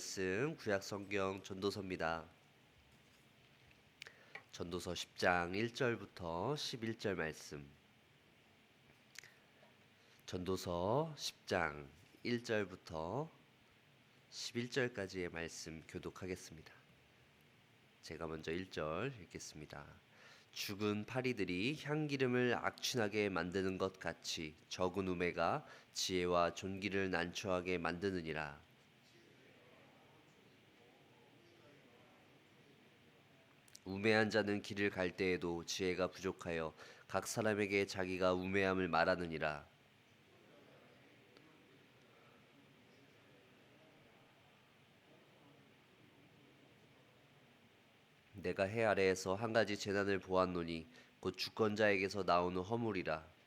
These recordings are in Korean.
말씀 구약 성경 전도서입니다. 전도서 10장 1절부터 11절 말씀. 전도서 10장 1절부터 11절까지의 말씀 교독하겠습니다. 제가 먼저 1절 읽겠습니다. 죽은 파리들이 향기름을 악취나게 만드는 것 같이 적은 우매가 지혜와 존귀를 난처하게 만드느니라. 우매한 자는 길을 갈 때에도 지혜가 부족하여 각 사람에게 자기가 우매함을 말하느니라. 내가 해 아래에서 한 가지 재난을 보았노니 곧 주권자에게서 나오는 허물이라.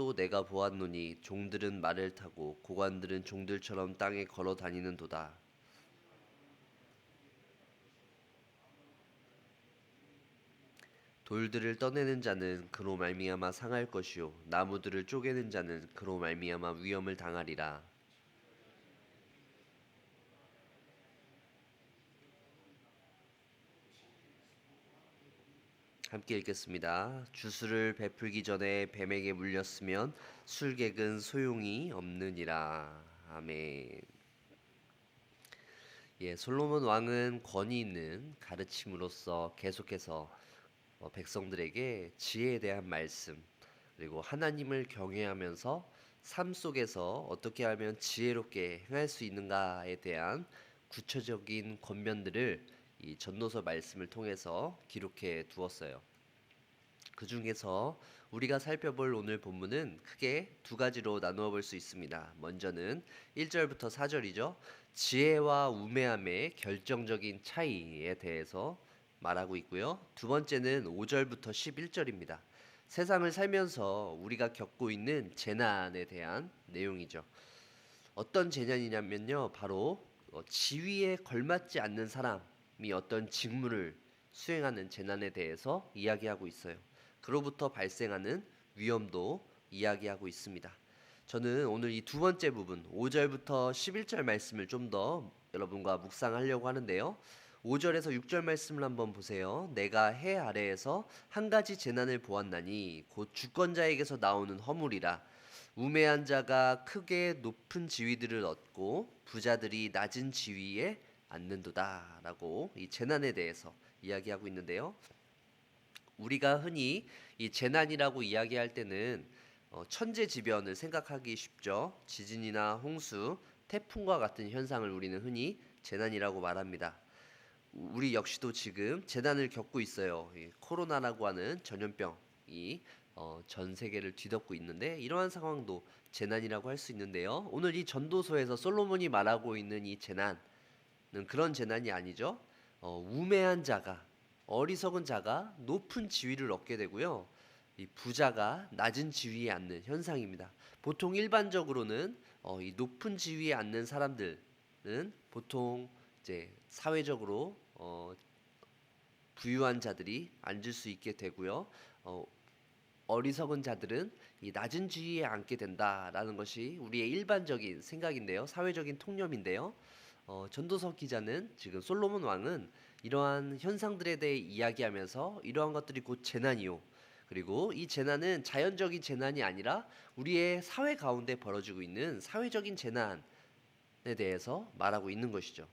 또 내가 보았노니 종들은 말을 타고 고관들은 종들처럼 땅에 걸어 다니는도다. 돌들을 떠내는 자는 그로 말미암아 상할 것이요 나무들을 쪼개는 자는 그로 말미암아 위험을 당하리라. 함께 읽겠습니다. 주술을 베풀기 전에 뱀에게 물렸으면 술객은 소용이 없느니라. 아멘. 예, 솔로몬 왕은 권위 있는 가르침으로써 계속해서 어, 백성들에게 지혜에 대한 말씀 그리고 하나님을 경외하면서 삶 속에서 어떻게 하면 지혜롭게 행할 수 있는가에 대한 구체적인 권면들을 이 전도서 말씀을 통해서 기록해 두었어요. 그 중에서 우리가 살펴볼 오늘 본문은 크게 두 가지로 나누어 볼 수 있습니다. 먼저는 1절부터 4절이죠. 지혜와 우매함의 결정적인 차이에 대해서 말하고 있고요. 두 번째는 5절부터 11절입니다. 세상을 살면서 우리가 겪고 있는 재난에 대한 내용이죠. 어떤 재난이냐면요. 바로 어, 지위에 걸맞지 않는 사람이 어떤 직무를 수행하는 재난에 대해서 이야기하고 있어요. 그로부터 발생하는 위험도 이야기하고 있습니다. 저는 오늘 이 두 번째 부분 5절부터 11절 말씀을 좀 더 여러분과 묵상하려고 하는데요. 5절에서 6절 말씀을 한번 보세요. 내가 해 아래에서 한 가지 재난을 보았나니 곧 주권자에게서 나오는 허물이라 우매한 자가 크게 높은 지위들을 얻고 부자들이 낮은 지위에 앉는도다라고 이 재난에 대해서 이야기하고 있는데요. 우리가 흔히 이 재난이라고 이야기할 때는 어, 천재지변을 생각하기 쉽죠. 지진이나 홍수, 태풍과 같은 현상을 우리는 흔히 재난이라고 말합니다. 우리 역시도 지금 재난을 겪고 있어요. 이 코로나라고 하는 전염병이 어, 전 세계를 뒤덮고 있는데 이러한 상황도 재난이라고 할 수 있는데요. 오늘 이 전도서에서 솔로몬이 말하고 있는 이 재난은 그런 재난이 아니죠. 어, 우매한 자가 어리석은 자가 높은 지위를 얻게 되고요. 이 부자가 낮은 지위에 앉는 현상입니다. 보통 일반적으로는 어, 이 높은 지위에 앉는 사람들은 보통 이제 사회적으로 어, 부유한 자들이 앉을 수 있게 되고요. 어, 어리석은 자들은 이 낮은 지위에 앉게 된다라는 것이 우리의 일반적인 생각인데요. 사회적인 통념인데요. 어, 전도서 기자는 지금 솔로몬 왕은 이러한 현상들에 대해 이야기하면서 이러한 것들이 곧 재난이요. 그리고 이 재난은 자연적인 재난이 아니라 우리의 사회 가운데 벌어지고 있는 사회적인 재난에 대해서 말하고 있는 것이죠.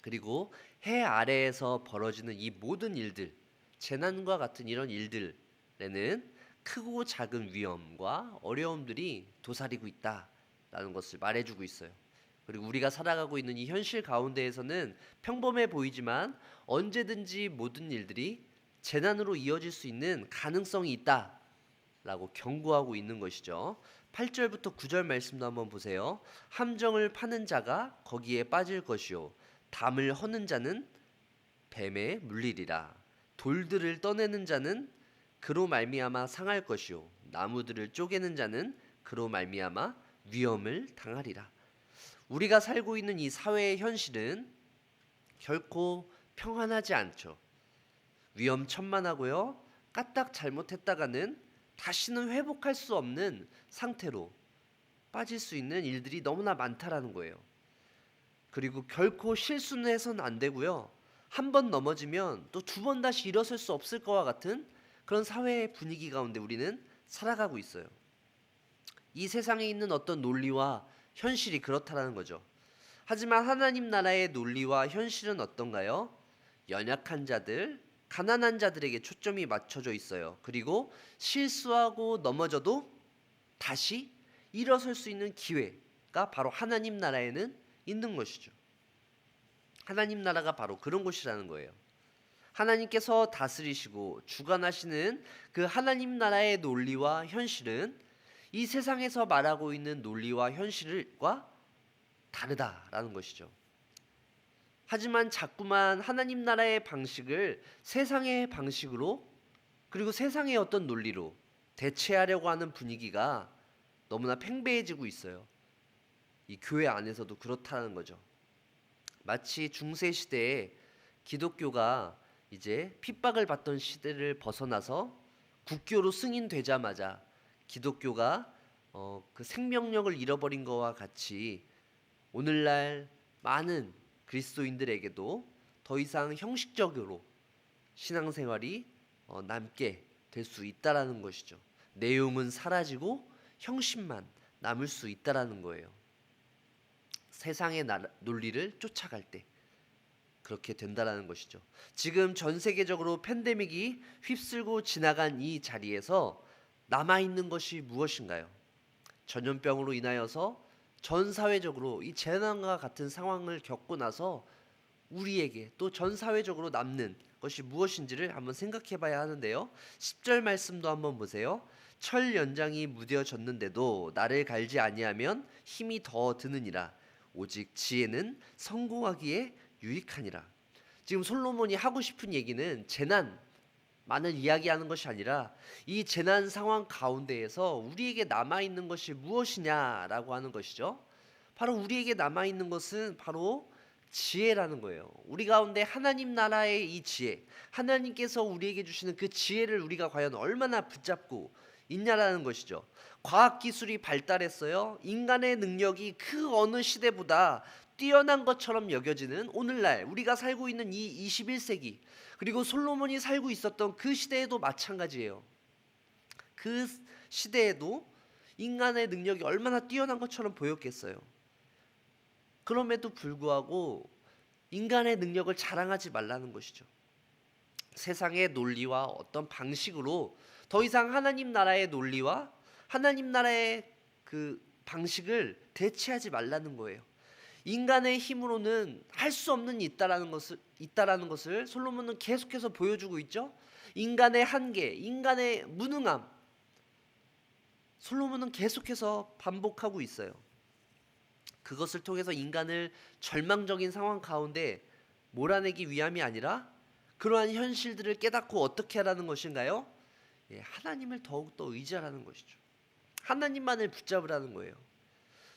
그리고 해 아래에서 벌어지는 이 모든 일들, 재난과 같은 이런 일들에는 크고 작은 위험과 어려움들이 도사리고 있다라는 것을 말해주고 있어요. 그리고 우리가 살아가고 있는 이 현실 가운데에서는 평범해 보이지만 언제든지 모든 일들이 재난으로 이어질 수 있는 가능성이 있다 라고 경고하고 있는 것이죠. 8절부터 9절 말씀도 한번 보세요. 함정을 파는 자가 거기에 빠질 것이요 담을 허는 자는 뱀에 물리리라. 돌들을 떠내는 자는 그로 말미암아 상할 것이요 나무들을 쪼개는 자는 그로 말미암아 위험을 당하리라. 우리가 살고 있는 이 사회의 현실은 결코 평안하지 않죠. 위험천만하고요. 까딱 잘못했다가는 다시는 회복할 수 없는 상태로 빠질 수 있는 일들이 너무나 많다라는 거예요. 그리고 결코 실수는 해서는 안 되고요. 한 번 넘어지면 또 두 번 다시 일어설 수 없을 것과 같은 그런 사회의 분위기 가운데 우리는 살아가고 있어요. 이 세상에 있는 어떤 논리와 현실이 그렇다라는 거죠. 하지만 하나님 나라의 논리와 현실은 어떤가요? 연약한 자들, 가난한 자들에게 초점이 맞춰져 있어요. 그리고 실수하고 넘어져도 다시 일어설 수 있는 기회가 바로 하나님 나라에는 있는 것이죠. 하나님 나라가 바로 그런 곳이라는 거예요. 하나님께서 다스리시고 주관하시는 그 하나님 나라의 논리와 현실은 이 세상에서 말하고 있는 논리와 현실과 다르다라는 것이죠. 하지만 자꾸만 하나님 나라의 방식을 세상의 방식으로 그리고 세상의 어떤 논리로 대체하려고 하는 분위기가 너무나 팽배해지고 있어요. 이 교회 안에서도 그렇다는 거죠. 마치 중세 시대에 기독교가 이제 핍박을 받던 시대를 벗어나서 국교로 승인되자마자 기독교가 어, 그 생명력을 잃어버린 것과 같이 오늘날 많은 그리스도인들에게도 더 이상 형식적으로 신앙생활이 어, 남게 될 수 있다라는 것이죠. 내용은 사라지고 형식만 남을 수 있다라는 거예요. 세상의 나라, 논리를 쫓아갈 때 그렇게 된다라는 것이죠. 지금 전 세계적으로 팬데믹이 휩쓸고 지나간 이 자리에서 남아 있는 것이 무엇인가요? 전염병으로 인하여서 전 사회적으로 이 재난과 같은 상황을 겪고 나서 우리에게 또 전 사회적으로 남는 것이 무엇인지를 한번 생각해 봐야 하는데요. 10절 말씀도 한번 보세요. 철 연장이 무뎌졌는데도 나를 갈지 아니하면 힘이 더 드느니라. 오직 지혜는 성공하기에 유익하니라. 지금 솔로몬이 하고 싶은 얘기는 재난 만을 이야기하는 것이 아니라 이 재난 상황 가운데에서 우리에게 남아 있는 것이 무엇이냐라고 하는 것이죠. 바로 우리에게 남아 있는 것은 바로 지혜라는 거예요. 우리 가운데 하나님 나라의 이 지혜, 하나님께서 우리에게 주시는 그 지혜를 우리가 과연 얼마나 붙잡고 있냐라는 것이죠. 과학 기술이 발달했어요. 인간의 능력이 그 어느 시대보다 뛰어난 것처럼 여겨지는 오늘날 우리가 살고 있는 이 21세기 그리고 솔로몬이 살고 있었던 그 시대에도 마찬가지예요. 그 시대에도 인간의 능력이 얼마나 뛰어난 것처럼 보였겠어요. 그럼에도 불구하고 인간의 능력을 자랑하지 말라는 것이죠. 세상의 논리와 어떤 방식으로 더 이상 하나님 나라의 논리와 하나님 나라의 그 방식을 대체하지 말라는 거예요. 인간의 힘으로는 할 수 없는 일 있다라는 것을 있다라는 것을 솔로몬은 계속해서 보여주고 있죠. 인간의 한계, 인간의 무능함. 솔로몬은 계속해서 반복하고 있어요. 그것을 통해서 인간을 절망적인 상황 가운데 몰아내기 위함이 아니라 그러한 현실들을 깨닫고 어떻게 하라는 것인가요? 예, 하나님을 더욱더 의지하라는 것이죠. 하나님만을 붙잡으라는 거예요.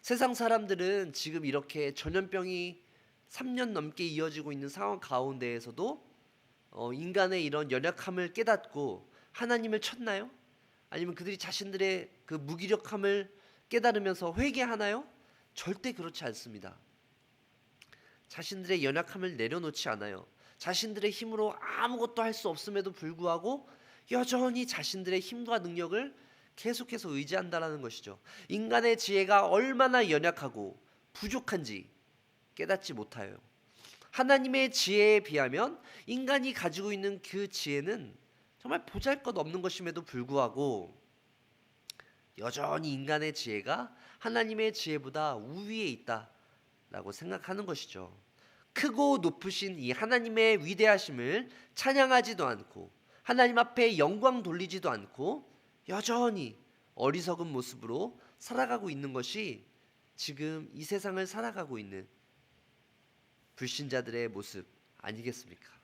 세상 사람들은 지금 이렇게 전염병이 3년 넘게 이어지고 있는 상황 가운데에서도 어, 인간의 이런 연약함을 깨닫고 하나님을 쳤나요? 아니면 그들이 자신들의 그 무기력함을 깨달으면서 회개하나요? 절대 그렇지 않습니다. 자신들의 연약함을 내려놓지 않아요. 자신들의 힘으로 아무것도 할 수 없음에도 불구하고 여전히 자신들의 힘과 능력을 계속해서 의지한다라는 것이죠. 인간의 지혜가 얼마나 연약하고 부족한지 깨닫지 못하여 하나님의 지혜에 비하면 인간이 가지고 있는 그 지혜는 정말 보잘것없는 것임에도 불구하고 여전히 인간의 지혜가 하나님의 지혜보다 우위에 있다라고 생각하는 것이죠. 크고 높으신 이 하나님의 위대하심을 찬양하지도 않고 하나님 앞에 영광 돌리지도 않고 여전히 어리석은 모습으로 살아가고 있는 것이 지금 이 세상을 살아가고 있는 불신자들의 모습 아니겠습니까?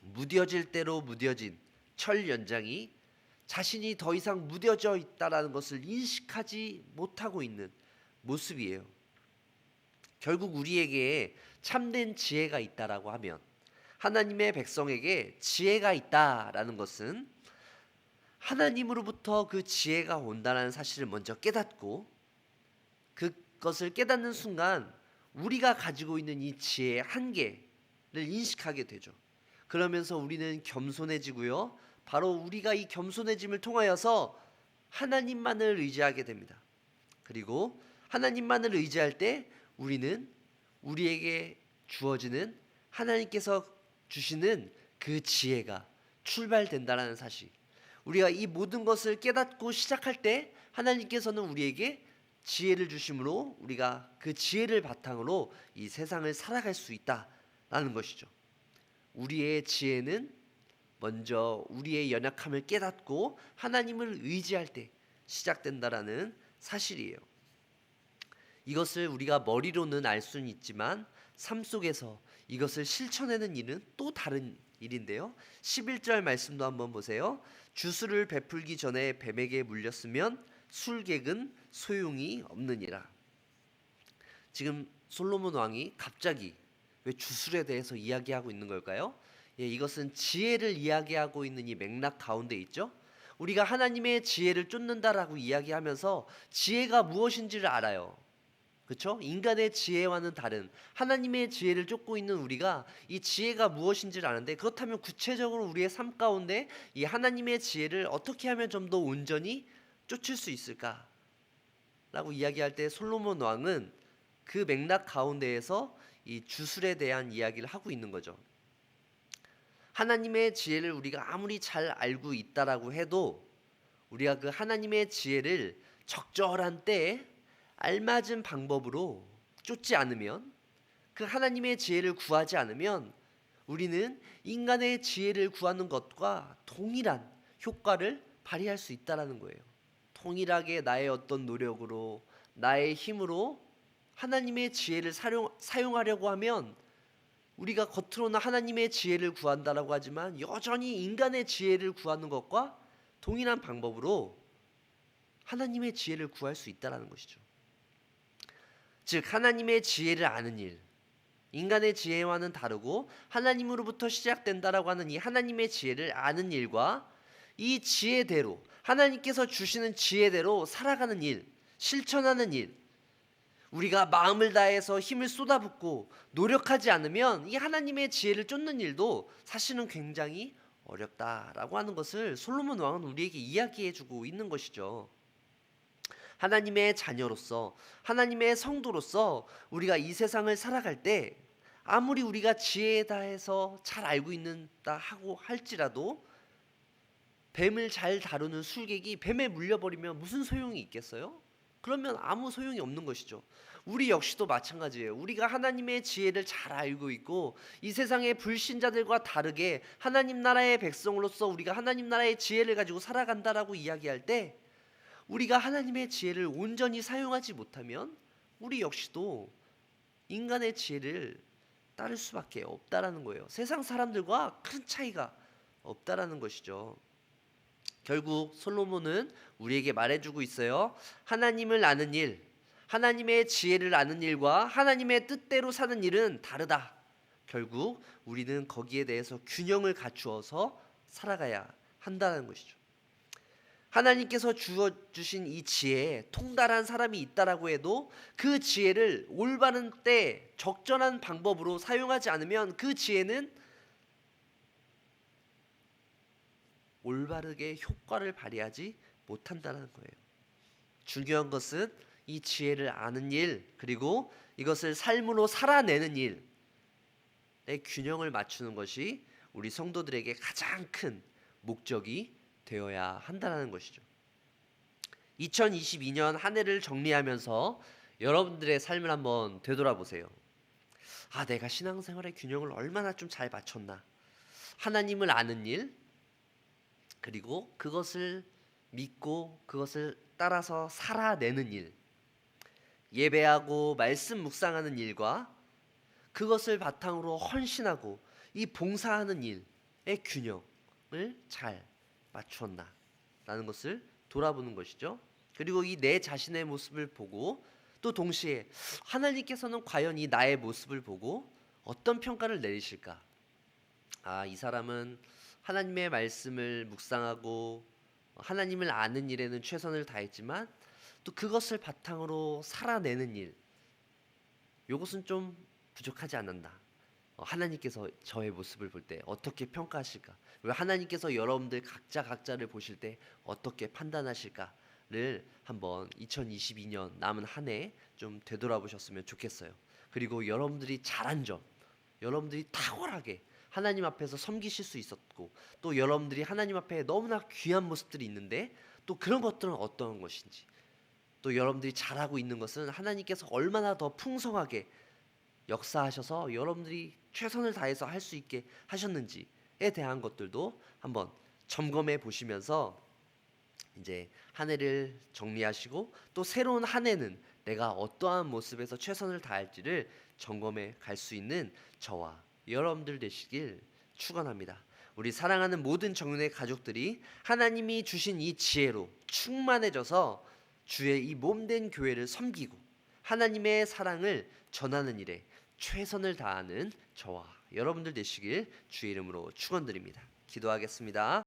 무뎌질 대로 무뎌진 철 연장이 자신이 더 이상 무뎌져 있다라는 것을 인식하지 못하고 있는 모습이에요. 결국 우리에게 참된 지혜가 있다라고 하면 하나님의 백성에게 지혜가 있다라는 것은 하나님으로부터 그 지혜가 온다는 사실을 먼저 깨닫고 그것을 깨닫는 순간 우리가 가지고 있는 이 지혜의 한계를 인식하게 되죠. 그러면서 우리는 겸손해지고요. 바로 우리가 이 겸손해짐을 통하여서 하나님만을 의지하게 됩니다. 그리고 하나님만을 의지할 때 우리는 우리에게 주어지는 하나님께서 주시는 그 지혜가 출발된다라는 사실. 우리가 이 모든 것을 깨닫고 시작할 때 하나님께서는 우리에게 지혜를 주심으로 우리가 그 지혜를 바탕으로 이 세상을 살아갈 수 있다라는 것이죠. 우리의 지혜는 먼저 우리의 연약함을 깨닫고 하나님을 의지할 때 시작된다라는 사실이에요. 이것을 우리가 머리로는 알 수는 있지만 삶 속에서 이것을 실천하는 일은 또 다른 일인데요. 11절 말씀도 한번 보세요. 주술을 베풀기 전에 뱀에게 물렸으면 술객은 소용이 없느니라. 지금 솔로몬 왕이 갑자기 왜 주술에 대해서 이야기하고 있는 걸까요? 예, 이것은 지혜를 이야기하고 있는 이 맥락 가운데 있죠. 우리가 하나님의 지혜를 쫓는다라고 이야기하면서 지혜가 무엇인지를 알아요. 그렇죠? 인간의 지혜와는 다른 하나님의 지혜를 쫓고 있는 우리가 이 지혜가 무엇인지를 아는데 그렇다면 구체적으로 우리의 삶 가운데 이 하나님의 지혜를 어떻게 하면 좀 더 온전히 쫓을 수 있을까? 라고 이야기할 때 솔로몬 왕은 그 맥락 가운데에서 이 주술에 대한 이야기를 하고 있는 거죠. 하나님의 지혜를 우리가 아무리 잘 알고 있다라고 해도 우리가 그 하나님의 지혜를 적절한 때에 알맞은 방법으로 쫓지 않으면 그 하나님의 지혜를 구하지 않으면 우리는 인간의 지혜를 구하는 것과 동일한 효과를 발휘할 수 있다라는 거예요. 동일하게 나의 어떤 노력으로 나의 힘으로 하나님의 지혜를 사용, 사용하려고 하면 우리가 겉으로는 하나님의 지혜를 구한다라고 하지만 여전히 인간의 지혜를 구하는 것과 동일한 방법으로 하나님의 지혜를 구할 수 있다라는 것이죠. 즉 하나님의 지혜를 아는 일, 인간의 지혜와는 다르고 하나님으로부터 시작된다라고 하는 이 하나님의 지혜를 아는 일과 이 지혜대로 하나님께서 주시는 지혜대로 살아가는 일, 실천하는 일, 우리가 마음을 다해서 힘을 쏟아붓고 노력하지 않으면 이 하나님의 지혜를 쫓는 일도 사실은 굉장히 어렵다라고 하는 것을 솔로몬 왕은 우리에게 이야기해 주고 있는 것이죠. 하나님의 자녀로서 하나님의 성도로서 우리가 이 세상을 살아갈 때 아무리 우리가 지혜에 다해서 잘 알고 있는다 하고 할지라도 뱀을 잘 다루는 술객이 뱀에 물려버리면 무슨 소용이 있겠어요? 그러면 아무 소용이 없는 것이죠. 우리 역시도 마찬가지예요. 우리가 하나님의 지혜를 잘 알고 있고 이 세상의 불신자들과 다르게 하나님 나라의 백성으로서 우리가 하나님 나라의 지혜를 가지고 살아간다라고 이야기할 때 우리가 하나님의 지혜를 온전히 사용하지 못하면 우리 역시도 인간의 지혜를 따를 수밖에 없다라는 거예요. 세상 사람들과 큰 차이가 없다라는 것이죠. 결국 솔로몬은 우리에게 말해주고 있어요. 하나님을 아는 일, 하나님의 지혜를 아는 일과 하나님의 뜻대로 사는 일은 다르다. 결국 우리는 거기에 대해서 균형을 갖추어서 살아가야 한다는 것이죠. 하나님께서 주어 주신 이 지혜에 통달한 사람이 있다라고 해도 그 지혜를 올바른 때 적절한 방법으로 사용하지 않으면 그 지혜는 올바르게 효과를 발휘하지 못한다는 거예요. 중요한 것은 이 지혜를 아는 일 그리고 이것을 삶으로 살아내는 일의 균형을 맞추는 것이 우리 성도들에게 가장 큰 목적이 되어야 한다는 것이죠. 2022년 한 해를 정리하면서 여러분들의 삶을 한번 되돌아보세요. 아, 내가 신앙생활의 균형을 얼마나 좀 잘 맞췄나. 하나님을 아는 일, 그리고 그것을 믿고 그것을 따라서 살아내는 일, 예배하고 말씀 묵상하는 일과 그것을 바탕으로 헌신하고 이 봉사하는 일의 균형을 잘 맞추었나 라는 것을 돌아보는 것이죠. 그리고 이 내 자신의 모습을 보고 또 동시에 하나님께서는 과연 이 나의 모습을 보고 어떤 평가를 내리실까? 아, 이 사람은 하나님의 말씀을 묵상하고 하나님을 아는 일에는 최선을 다했지만 또 그것을 바탕으로 살아내는 일 요것은 좀 부족하지 않는다. 어, 하나님께서 저의 모습을 볼 때 어떻게 평가하실까? 그리고 하나님께서 여러분들 각자 각자를 보실 때 어떻게 판단하실까를 한번 2022년 남은 한 해 좀 되돌아보셨으면 좋겠어요. 그리고 여러분들이 잘한 점, 여러분들이 탁월하게 하나님 앞에서 섬기실 수 있었고 또 여러분들이 하나님 앞에 너무나 귀한 모습들이 있는데 또 그런 것들은 어떤 것인지 또 여러분들이 잘하고 있는 것은 하나님께서 얼마나 더 풍성하게 역사하셔서 여러분들이 최선을 다해서 할 수 있게 하셨는지에 대한 것들도 한번 점검해 보시면서 이제 한 해를 정리하시고 또 새로운 한 해는 내가 어떠한 모습에서 최선을 다할지를 점검해 갈 수 있는 저와 여러분들 되시길 축원합니다. 우리 사랑하는 모든 정윤의 가족들이 하나님이 주신 이 지혜로 충만해져서 주의 이 몸된 교회를 섬기고 하나님의 사랑을 전하는 일에 최선을 다하는 저와 여러분들 되시길 주의 이름으로 축원드립니다. 기도하겠습니다.